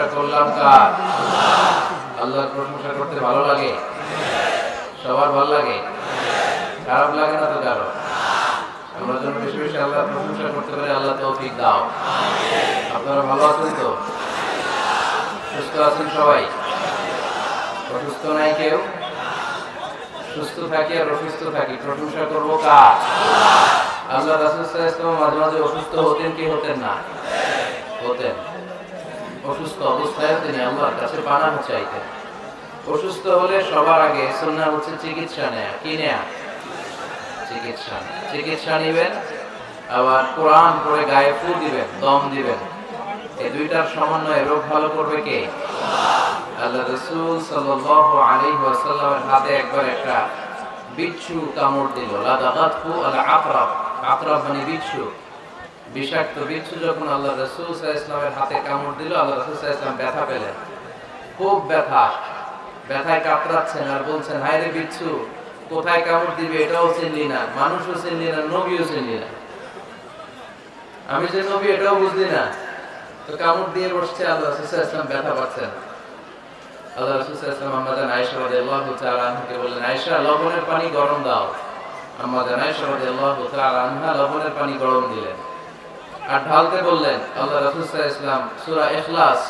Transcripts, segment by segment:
প্রশংসা করলাম কার আল্লাহর প্রশংসা করতে ভালো লাগে? সবার ভালো লাগে? খারাপ লাগে না তো কারও? আমরা যেন বেশি বেশি আল্লাহর প্রশংসা করতে পারি, আল্লাহ তৌফিক দাও। আপনারা ভালো আছেন তো? সুস্থ আছেন সবাই? অসুস্থ নাই কেউ? সুস্থ থাকি আর অসুস্থ থাকি, প্রশংসা করব কার? আল্লাহ রাসুল মাঝে মাঝে অসুস্থ হতেন কি হতেন না? হতেন। অসুস্থ অবস্থায় তিনি আল্লাহর কাছে পানাহ চাইতেন। অসুস্থ হলে সবার আগে সুন্নাহ হচ্ছে চিকিৎসা নেয়া। কি নেয়া? চিকিৎসা চিকিৎসা নিবেন, আবার কোরআন পড়ে গায়ে ফু দিবেন, দম দিবেন। এই দুইটার সমন্বয়ে রোগ ভালো করবে কে? আল্লাহ রসুল ওয়াসাল্লামের হাতে একবার একটা বিচ্ছু কামড় দিল। লাদাগাতহু আল আকরাব মানে বিচ্ছু। বিষাক্ত বিচ্ছু যখন আল্লাহ রসুল ইসলামের হাতে কামড় দিল, আল্লাহ রসুল ইসলাম ব্যথা পেলেন। খুব ব্যথা। ব্যথায় কাতরাচ্ছেন আর বলছেন, হায় রে বিচ্ছু, কোথায় কামড় দিবে এটাও চিনলি না, মানুষও চিনলি না, নবীও চিনলি না। আমি যে নবী, এটাও বুঝলি না। তো কামড় দিয়ে বসছে আল্লাহ রসুল ইসলাম ব্যথা পাচ্ছেন। আল্লাহ রসুল ইসলাম আমাদের আয়সা রাদিয়াল্লাহু তাআলা আনহাকে বললেন আয়সা লবণের পানি গরম দাও। আমাদের আয়সা রাদিয়াল্লাহু তাআলা আনহা লবণের পানি গরম দিলেন। আর ঢালতে বললেন, আল্লাহ রসুল ইসলাম সূরা ইখলাস,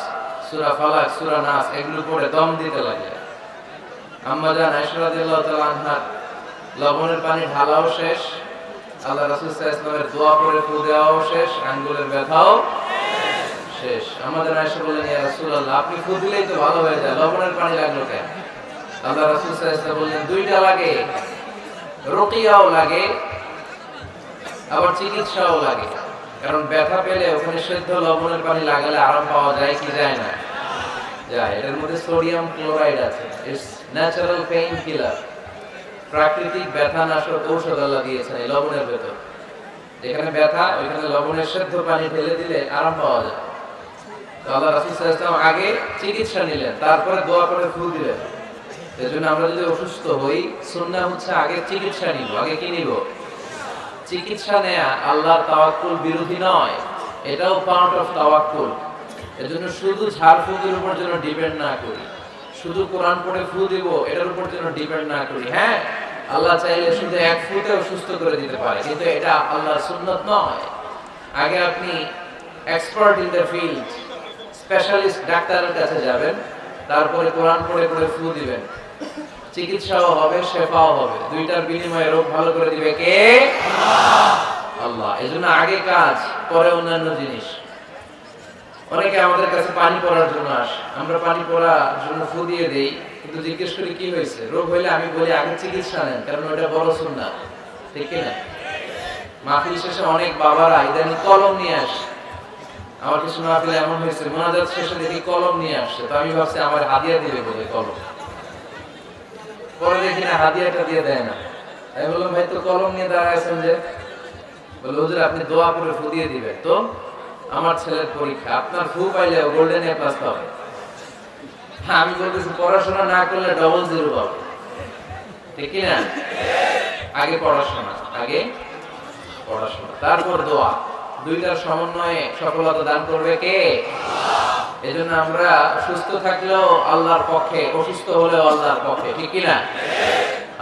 সূরা ফালাক, সূরা নাস এগুলো পড়ে দম দিতে লাগলেন আম্মা জান আয়সা রাদিয়াল্লাহু তাআলা আনহার লবণের পানি ঢালাও শেষ, আল্লাহ রসুল ইসলামের দোয়া করে ফু দেওয়াও শেষ, আঙ্গুলের ব্যথাও শেষ। আমাদের আয়সা বললেন, ইয়া রাসূলুল্লাহ, আপনি ফু দিলেই তো ভালো হয়ে যায়, লবণের পানি লাগল কেন? আল্লাহ রাসূল সাল্লাল্লাহু আলাইহি বললেন, দুইটা লাগে, রুকিয়াও লাগে, আবার চিকিৎসাও লাগে। কারণ ব্যথা পেলে ওখানে সেদ্ধ লবণের পানি লাগালে আরাম পাওয়া যায় কি যায় না। যায় এটার মধ্যে সোডিয়াম ক্লোরাইড আছে। ইটস ন্যাচারাল পেইন কিলার প্রাকৃতিক ব্যথা নাশক ঔষধ আল্লাহ দিয়েছেন এই লবণের ভেতর। যেখানে ব্যথা, ওইখানে লবণের সেদ্ধ পানি ঢেলে দিলে আরাম পাওয়া যায়। আল্লাহ রাসূল সাল্লাল্লাহু আগে চিকিৎসা নিলেন, তারপরে দোয়া করে ফুল দিলেন। এজন্য আমরা যদি অসুস্থ হই, সুন্নাহ হচ্ছে আগে চিকিৎসা নিব, আগে কি নিব? চিকিৎসা নেয়া আল্লাহর তাওয়াক্কুল বিরোধী নয়, এটাও পার্ট অফ তাওয়াক্কুল। এজন্য শুধু ঝাড়ফুঁকের উপর যেন ডিপেন্ড না করি। শুধু কোরআন পড়ে ফু দিব, এটার উপর যেন ডিপেন্ড না করি। হ্যাঁ আল্লাহ চাইলে শুধু এক ফুতেও সুস্থ করে দিতে পারে, কিন্তু এটা আল্লাহর সুন্নত নয়। আগে আপনি expert in the field specialist ডাক্তারের কাছে যাবেন, তারপরে কোরআন পড়ে পড়ে ফু দিবেন। চিকিৎসাও হবে শেফাও হবে। দুইটার বিনিময়ে রোগ ভালো করে দিবে কে? আল্লাহ। এই জন্য আগে কাজ, পরে অন্যান্য জিনিস। অনেকে আমাদের কাছে পানি পড়ার জন্য আসে। আমরা পানি পড়ার জন্য ফু দিয়ে দেই, কিন্তু জিজ্ঞেস করি, কি হয়েছে? রোগ হইলে আমি বলি, আগে চিকিৎসা নেন, কারণ ওটা বড় সুন্না ঠিক না মাহফিল শেষে অনেক বাবারা ইদানি কলম নিয়ে আসে। আমার কিছু মাহফিলে এমন হয়েছে, মোনাজাত শেষে দেখি কলম নিয়ে আসছে তো আমি ভাবছি, আমার হাদিয়া দিবে বলে কলম। পরে দেখি না দিয়ে দেয় না। আমি বললাম, ভাই, তো কলম নিয়ে দাঁড়াইছেন যে? বলে হুজুর, আপনি দোয়া তো আমার ছেলের পরীক্ষা, আপনার ফু পাইলে গোল্ডেন এ পাবে। হ্যাঁ আমি বলতেছি, পড়াশোনা না করলে ডবল জিরো ঠিক না? আগে পড়াশোনা আগে পড়াশোনা। তারপর দোয়া। দুইটার সমন্বয়ে সফলতা দান করবে কে? এজন্য আমরা সুস্থ থাকলেও আল্লাহর পক্ষে, অসুস্থ হলেও আল্লাহর পক্ষে, ঠিক কি না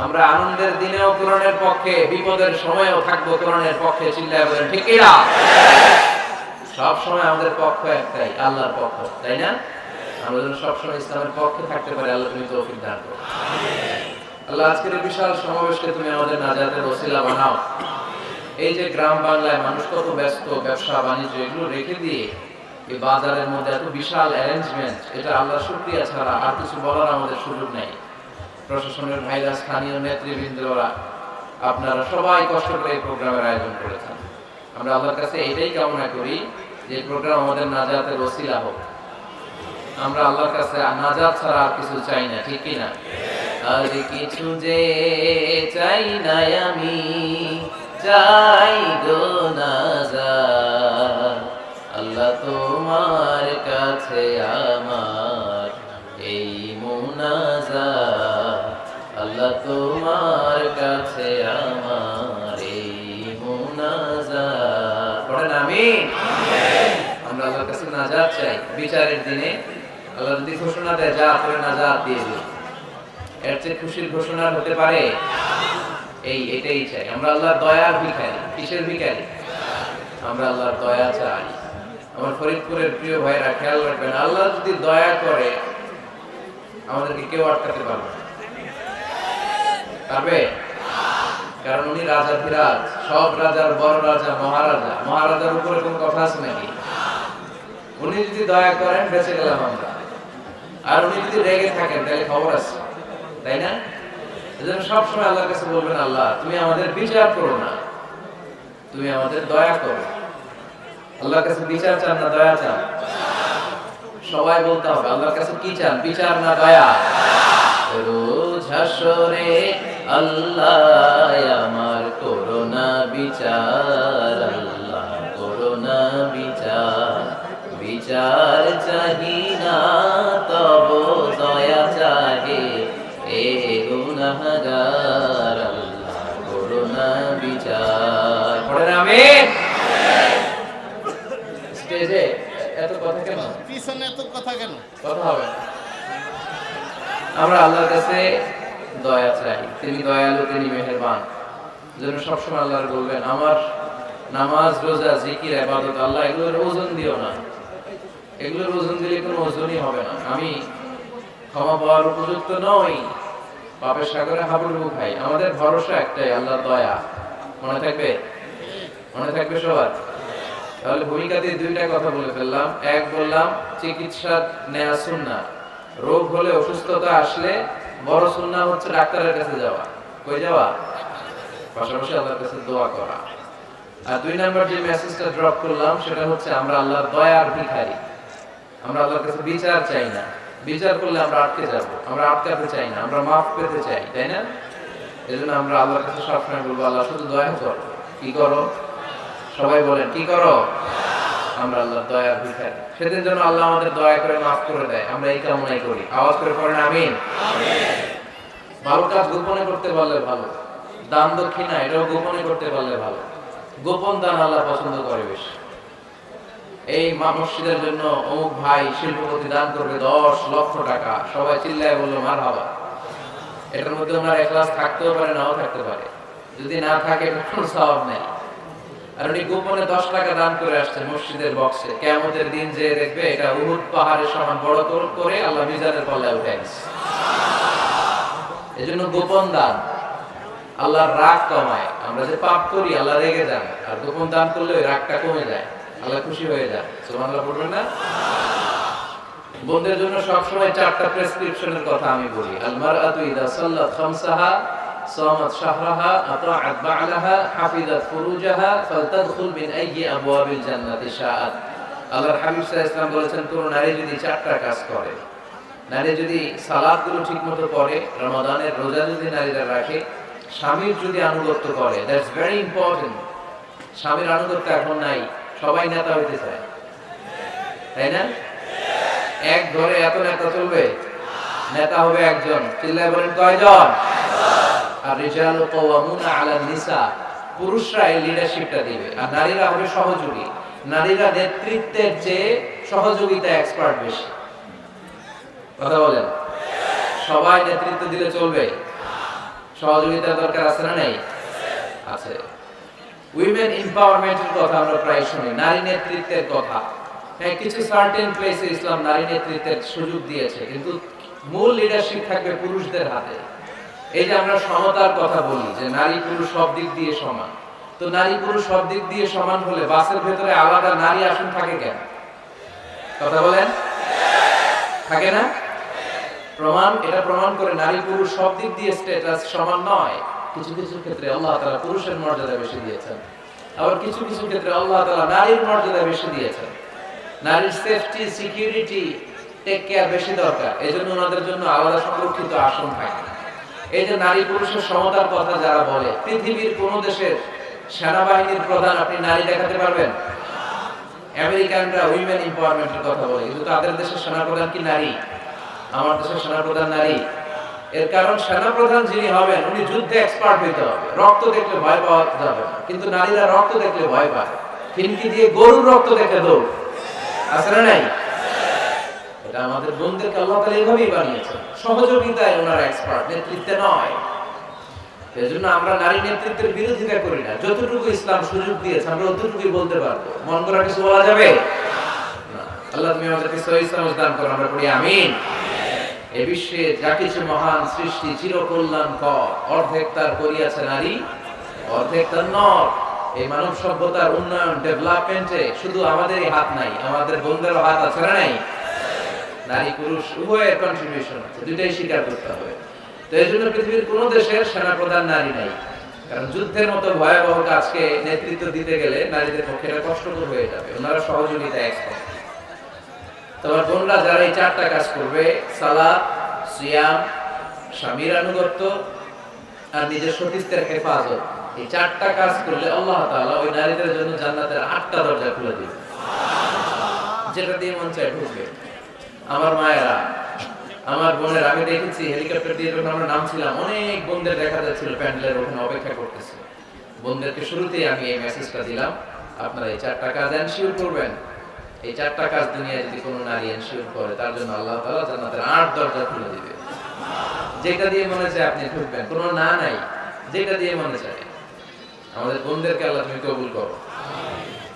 আমরা আনন্দের দিনেও কোরআনের পক্ষে, বিপদের সময়েও থাকব কোরআনের পক্ষে, চিল্লায় বলেন, ঠিক কি না সব সময় আমাদের পক্ষ একটাই, আল্লাহর পক্ষ, তাই না? আমরা যেন সবসময় ইসলামের পক্ষে থাকতে পারি, আল্লাহ তুমি তৌফিক দান আল্লাহ, আজকের বিশাল সমাবেশকে তুমি আমাদের নাজাতের ওসিলা বানাও। এই যে গ্রাম বাংলায় মানুষ কত ব্যস্ত, ব্যবসা, বাণিজ্য, এগুলো রেখে দিয়ে এই বাজারের মধ্যে এত বিশাল অ্যারেঞ্জমেন্ট এটা আল্লাহ শুক্রিয়া ছাড়া আর কিছু বলার আমাদের সুযোগ নেই। প্রশাসনের ভাইরা, স্থানীয় আপনারা সবাই কষ্ট করে এই প্রোগ্রামের আয়োজন করেছেন। আমরা আল্লাহর কাছে এটাই কামনা করি যে প্রোগ্রাম আমাদের নাজাতের ওসিলা হোক। আমরা আল্লাহর কাছে নাজাত ছাড়া আর কিছু চাই না, ঠিক কি না? আর কিছু যে চাই না আমি, চাই গো কাছে আমার এই মুনাজাত। আল্লাহ তোমার কাছে আমার এই মুনাজাত। পড়েন আমিন। আমরা আল্লাহর কাছে নাজাত চাই। বিচারের দিনে আল্লাহ যদি ঘোষণা দেয়, যা করে না যা দিয়ে দিন। এর চেয়ে খুশির ঘোষণা হতে পারে? এই, এটাই চাই। আমরা আল্লাহর দয়ার ভিখারি। কিসের ভিখারি? আমরা আল্লাহর দয়া চাই। আমার ফরিদপুরের প্রিয় ভাইরা খেয়াল রাখবেন, আল্লাহ যদি দয়া করে আমাদেরকে কেউ আটকাতে পারবে। পারবে? কারণ উনি রাজা বিরাজ সব রাজার বড় রাজা, মহারাজা। মহারাজার উপরে কোনো কথা আছে নাকি? উনি যদি দয়া করেন, বেঁচে গেলাম আমরা। আর উনি যদি রেগে থাকেন, তাহলে খবর আছে। তাই না? এজন্য সবসময় আল্লাহর কাছে বলবেন, আল্লাহ, তুমি আমাদের বিচার করো না। তুমি আমাদের দয়া করো। আল্লাহর কাছে বিচার চান না দয়া চান? সবাই বলতে হবে, আল্লাহর কাছে কি চান? বিচার না দয়া? রোজ হাসরে আল্লাহ আমার করোনা বিচার, আল্লাহ করোনা বিচার। বিচার চাহি না, তব দয়া চাহে এ গুনাহগার, আল্লাহ করোনা বিচার। পড়েন আমিন স্টেজে এত কথা কেন এত কথা কেন? আমরা আল্লাহর কাছে দয়া চাই। তিনি দয়ালু, তিনি যেন সবসময় আল্লাহর বলবেন, আমার নামাজ, রোজা, জিকির আবাদত আল্লাহ, এগুলোর ওজন দিও না। এগুলোর ওজন দিলে কোনো ওজনই হবে না। আমি ক্ষমা পাওয়ার উপযুক্ত নই। পাপের সাগরে হাবুডুবু খাই। আমাদের ভরসা একটাই, আল্লাহর দয়া। মনে থাকবে? মনে থাকবে সবার? তাহলে ভূমিকা দিয়ে দুইটা কথা বলে ফেললাম। এক বললাম, চিকিৎসা নেয়া সুন্না রোগ হলে অসুস্থতা আসলে বড় সুন্না হচ্ছে ডাক্তারের কাছে যাওয়া। কই যাওয়া? পাশাপাশি আল্লাহর কাছে দোয়া করা। আর দুই নাম্বার যে মেসেজটা ড্রপ করলাম, সেটা হচ্ছে আমরা আল্লাহর দয়ার ভিখারি। আমরা আল্লাহর কাছে বিচার চাই না। বিচার করলে আমরা আটকে যাব। আমরা আটকাতে চাই না। আমরা মাফ পেতে চাই, তাই না? এজন্য আমরা আল্লাহর কাছে সবসময় বলব আল্লাহ শুধু দয়া করো। কি করো? সবাই বলেন, কি করো? আমরা আল্লাহ দয়ার ভিখারি সেদিন জন্য আল্লাহ আমাদের দয়া করে মাফ করে দেয়। আমরা এই কামনাই করি। আওয়াজ করে পড়েন, আমিন। ভালো কাজ গোপনে করতে পারলে ভালো। দান দক্ষিণা এটাও গোপনে করতে পারলে ভালো। গোপন দান আল্লাহ পছন্দ করে বেশি। এই মা মসজিদের জন্য অমুক ভাই শিল্পপতি দান করবে দশ লক্ষ টাকা। সবাই চিল্লায় বলল মার হাবা এটার মধ্যে ওনার একলাস থাকতেও পারে, নাও থাকতে পারে। যদি না থাকে, কোনো স্বভাব নেই। আর উনি গোপনে দশ টাকা দান করে আসছেন মসজিদের বক্সে। কেমতের দিন দেখবে, এটা বড় করে- আল্লাহ মিজানের পাল্লায় উঠে গোপন দান। আল্লাহর রাগ কমায়। আমরা যে পাপ করি, আল্লাহ রেগে যান আর গোপন দান করলে ওই রাগটা কমে যায়। আল্লাহ খুশি হয়ে যায়। পড়বেন না? বোনদের জন্য সবসময় চারটা প্রেসক্রিপশনের কথা আমি বলি। আলমার আতু সামাত শাহরাহা আতাআত বা'লাহা হাফিজাত ফুরুজাহা ফালতাদখুল মিন আইয়ি আবওয়াবিল জান্নাতি শাআত আল্লাহর হাবিব আলাইহি বলেছেন, কোন নারী যদি চারটা কাজ করে, নারী যদি সালাদগুলো ঠিকমতো পড়ে, রমাদানের রোজা যদি নারীরা রাখে, স্বামীর যদি আনুগত্য করে দ্যাটস ভেরি ইম্পর্টেন্ট স্বামীর আনুগত্য এখন নাই, সবাই নেতা হইতে চায়। তাই না? এক ধরে এত নেতা চলবে? নেতা হবে একজন। চিল্লায় বলেন, কয়জন? আর রিজালু কাওয়ামুনা আলা নিসা, পুরুষরা এই লিডারশিপটা দিবে। আর নারীরা হবে সহযোগী। নারীরা নেতৃত্বের চেয়ে সহযোগিতা এক্সপার্ট বেশি। কথা বলেন? সবাই নেতৃত্ব দিলে চলবে? সহযোগিতার দরকার আছে না নেই? আছে। উইমেন এম্পাওয়ারমেন্টের কথা আমরা প্রায় শুনি। নারী নেতৃত্বের কথা। হ্যাঁ কিছু সার্টেন প্লেসে ইসলাম নারী নেতৃত্বের সুযোগ দিয়েছে। কিন্তু মূল লিডারশিপ থাকবে পুরুষদের হাতে। এই যে আমরা সমতার কথা বলি, যে নারী পুরুষ সব দিক দিয়ে সমান। তো নারী পুরুষ সব দিক দিয়ে সমান হলে বাসের ভেতরে আলাদা নারী আসন থাকে কেন? কথা বলেন? থাকে না? প্রমাণ, এটা প্রমাণ করে নারী পুরুষ সব দিক দিয়ে স্ট্যাটাস সমান নয়। কিছু কিছু ক্ষেত্রে আল্লাহ তাআলা পুরুষের মর্যাদা বেশি দিয়েছেন। আবার কিছু কিছু ক্ষেত্রে আল্লাহ তাআলা নারীর মর্যাদা বেশি দিয়েছেন। নারীর সেফটি সিকিউরিটি টেক কেয়ার বেশি দরকার। এই জন্য ওনাদের জন্য আলাদা সংরক্ষিত আসন থাকে। এই যে নারী পুরুষের সমতার কথা যারা বলে, পৃথিবীর কোন দেশের সেনাবাহিনীর প্রধান আপনি নারী দেখাতে পারবেন? আমেরিকানরা উইমেন এম্পাওয়ারমেন্টের কথা বলে, কিন্তু তাদের দেশের সেনাপ্রধান কি নারী? আমার দেশের সেনাপ্রধান নারী। এর কারণ সেনাপ্রধান যিনি হবেন, উনি যুদ্ধে এক্সপার্ট হইতে হবে, রক্ত দেখলে ভয় পাওয়া যাবে কিন্তু নারীরা রক্ত দেখলে ভয় পায়। ফিনকি দিয়ে গরুর রক্ত দেখে দৌড়। না নাই? এটা আমাদের আল্লাহ বানিয়েছেন। সহযোগিতায় এক্সপার্ট নেতৃত্বে নয়। আমরা নারী নেতৃত্বের বিরোধিতা করি না। যতটুকু ইসলাম সুযোগ দিয়েছে, আমরা অতটুকুই বলতে পারব। মন করা কিছু বলা যাবে? আল্লাহ তুমি আমাদেরকে সহি করো, আমরা পড়ি আমিন। এ বিশ্বে যা কিছু মহান সৃষ্টি অর্ধেক তার করিয়াছে নারী, অর্ধেক তার নর। এই মানব সভ্যতার উন্নয়ন, ডেভেলপমেন্টে শুধু আমাদেরই হাত নাই, আমাদের বন্ধুদেরও হাত আছে না নাই? নারী পুরুষ উভয়ের কন্ট্রিবিউশন আছে দুইটাই স্বীকার করতে হবে। তো এই জন্য পৃথিবীর কোনো দেশের সেনাপ্রধান নারী নাই। কারণ যুদ্ধের মতো ভয়াবহ কাজকে নেতৃত্ব দিতে গেলে নারীদের পক্ষে কষ্টকর হয়ে যাবে। ওনারা সহযোগিতা এক্সপার্ট তোমার বোনরা যারা এই চারটা কাজ করবে, সালাদ, সিয়াম, স্বামীর আনুগত্য আর নিজের সতীত্বের হেফাজত, এই চারটা কাজ করলে আল্লাহ তাআলা ওই নারীদের জন্য জান্নাতের আটটা দরজা খুলে দিবে। যেটা দিয়ে মন চায় ঢুকবে। আমার মায়েরা, আমার বোনের, আমি দেখেছি হেলিকপ্টার দিয়ে যখন আমরা নামছিলাম, অনেক বোনদের দেখা যাচ্ছিল প্যান্ডেলের ওখানে অপেক্ষা করতেছে। বোনদেরকে শুরুতেই আমি এই মেসেজটা দিলাম, আপনারা এই চারটা কাজ এনশিওর করবেন। এই চারটা কাজ দুনিয়ায় যদি কোনো নারী এনশিওর করে, তার জন্য আল্লাহ তাআলা জান্নাতের আট দরজা খুলে দিবে। যেটা দিয়ে মনে চায় আপনি ঢুকবেন, কোনো না নাই, যেটা দিয়ে মনে চায়। আমাদের বোনদেরকে আল্লাহ তুমি কবুল করো।